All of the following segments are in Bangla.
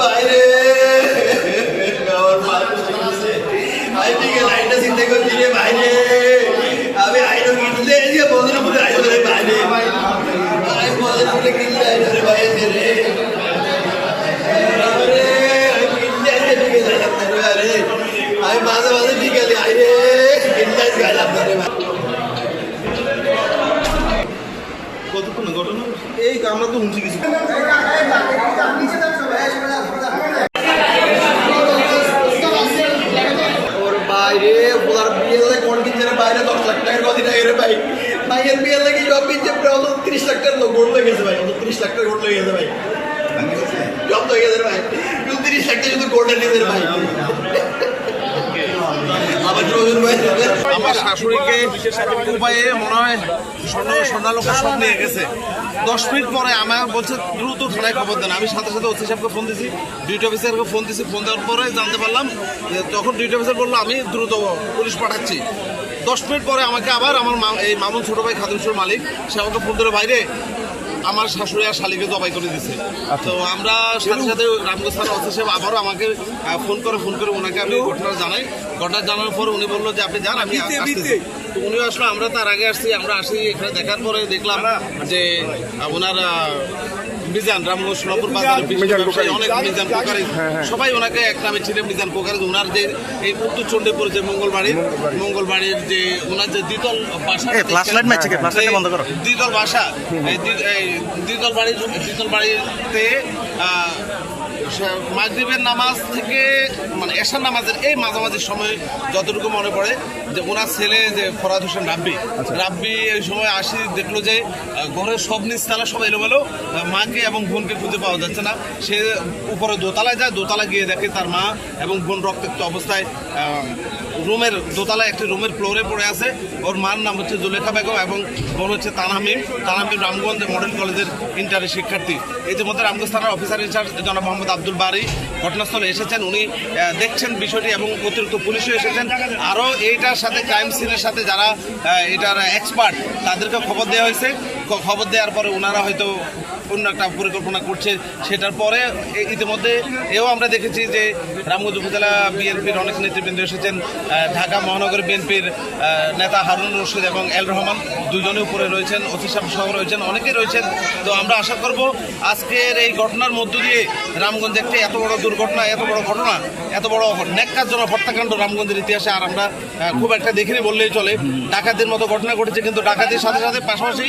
বাইরে আমার মা আছে ভাই দিকে লাইনটা চিন্তা করছি রে এই আমরা তো শুনছি কিছু ওর বাইরে ওর বিয়ে কোন কিনছে বাইরে দশ লাখ টাকার কথা টাকা রে ভাই। ভাইয়ের বিয়ে লাগে সব কিনছে প্রায় তিরিশ লাখ টাকার লোক গোল লেগেছে ভাই তিরিশ লাখ টাকা গোল লেগেছে ভাই। সব তো গেছে ভাই। তিরিশ লাখ টাকা শুধু রোজন ভাই। আমার শাশুড়িকে মনে হয় নিয়ে গেছে। দশ মিনিট পরে আমার বলছে, দ্রুত আমি সাথে সাথে ফোন ডিউটি অফিসারকে ফোন ফোন দেওয়ার পরে জানতে পারলাম তখন ডিউটি অফিসার বলল, আমি দ্রুত পুলিশ পাঠাচ্ছি। দশ মিনিট পরে আমাকে আবার আমার এই মামুন ছোট ভাই খাদিমসুর মালিক, সে আমাকে ফোন ধরে বাইরে আমার শাশুড়ি আর শালিকে জবাই করে দিছে। তো আমরা সাথে সাথে রামগঞ্জ থানা সাহেব আবারও আমাকে ফোন করে ফোন করে ওনাকে আমি ঘটনা জানাই। ঘটনা জানানোর পর উনি বলল যে আপনি যান আমি তো উনিও আসলে আমরা তার আগে আসছি আমরা আসি এখানে দেখার পরে দেখলাম যে ওনার মিজান রামগঞ্জ সোনাপুর বাজারে অনেক মিজান কোকারি। সবাই ওনাকে এক নামে ছিলেন মিজান কোকারি। ওনার যে এই উত্তর চণ্ডীপুর যে মঙ্গলবাড়ি মঙ্গলবাড়ির যে ওনার যে দ্বিতল বাসা ফ্ল্যাশ লাইট মারছে ফ্ল্যাশ লাইট বন্ধ করো। দ্বিতল বাসা দ্বিতল বাড়ির দ্বিতল বাড়িতে মাগরিবের নামাজ থেকে মানে এশার নামাজের এই মাঝামাঝি সময় যতটুকু মনে পড়ে যে ওনার ছেলে যে ফরাদ হোসেন রাব্বি রাব্বি এই সময় আসি দেখল যে ঘরের সব নিচ তালা সব এলোমেলো মাকে এবং বোনকে খুঁজে পাওয়া যাচ্ছে না। সে উপরে দোতলায় যায় দোতলা গিয়ে দেখে তার মা এবং বোন রক্তাক্ত অবস্থায় রুমের দোতলায় একটি রুমের ফ্লোরে পড়ে আছে। ওর মার নাম হচ্ছে জুলেখা বেগম এবং বোন হচ্ছে তানামিম তানামিম রামগঞ্জ মডেল কলেজের ইন্টারের শিক্ষার্থী। ইতিমধ্যে রামগঞ্জ থানার অফিসার ইনচার্জ জনাব মোহাম্মদ আব্দুল বারি ঘটনাস্থলে এসেছেন। উনি দেখছেন বিষয়টি এবং অতিরিক্ত পুলিশও এসেছেন। আরও এইটার সাথে ক্রাইম সিনের সাথে যারা এটার এক্সপার্ট তাদেরকে খবর দেওয়া হয়েছে। খবর দেওয়ার পরে ওনারা হয়তো অন্য একটা পরিকল্পনা করছে, সেটার পরে ইতিমধ্যে এও আমরা দেখেছি যে রামগঞ্জ উপজেলা বিএনপির অনেক নেতৃবৃন্দ এসেছেন ঢাকা মহানগর বিএনপির নেতা হারুন রশিদ এবং এল রহমান দুজনে উপরে রয়েছেন, অফিস সহ রয়েছেন, অনেকেই রয়েছেন। তো আমরা আশা করব আজকের এই ঘটনার মধ্য দিয়ে রামগঞ্জ একটি এত বড় দুর্ঘটনা, এত বড় ঘটনা, এত বড় ন্যাক্কারজনক হত্যাকাণ্ড রামগঞ্জের ইতিহাসে আর আমরা খুব একটা দেখিনি বললেই চলে। ডাকাতির মতো ঘটনা ঘটেছে, কিন্তু ডাকাতির সাথে সাথে পাশাপাশি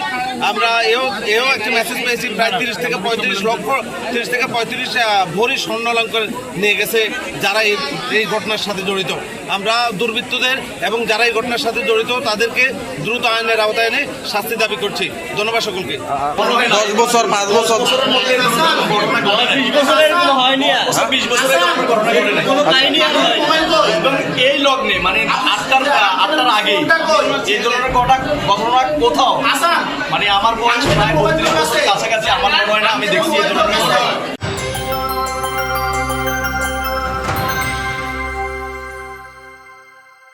আমরা এও এও একটা মেসেজ পেয়েছি প্রায় তিরিশ থেকে পঁয়ত্রিশ লক্ষ তিরিশ থেকে পঁয়ত্রিশ ভরি স্বর্ণালঙ্কার নিয়ে গেছে যারা এই এই ঘটনার সাথে জড়িত। আমরা দুর্বৃত্তদের এবং যারা এই ঘটনার সাথে জড়িত তাদেরকে দ্রুত আইনের আওতায় এনে শাস্তি দাবি করছি। ধন্যবাদ সকলকে। দশ বছর পাঁচ বছর। হয়নি। এবং এই লগ্নে মানে আটটার আটটার আগে এই ধরনের ঘটনা ঘটনা কোথাও মানে আমার বয়স প্রায় বত্রিশ বছর কাছাকাছি আমার মনে হয় না আমি দেখছি এই ধরনের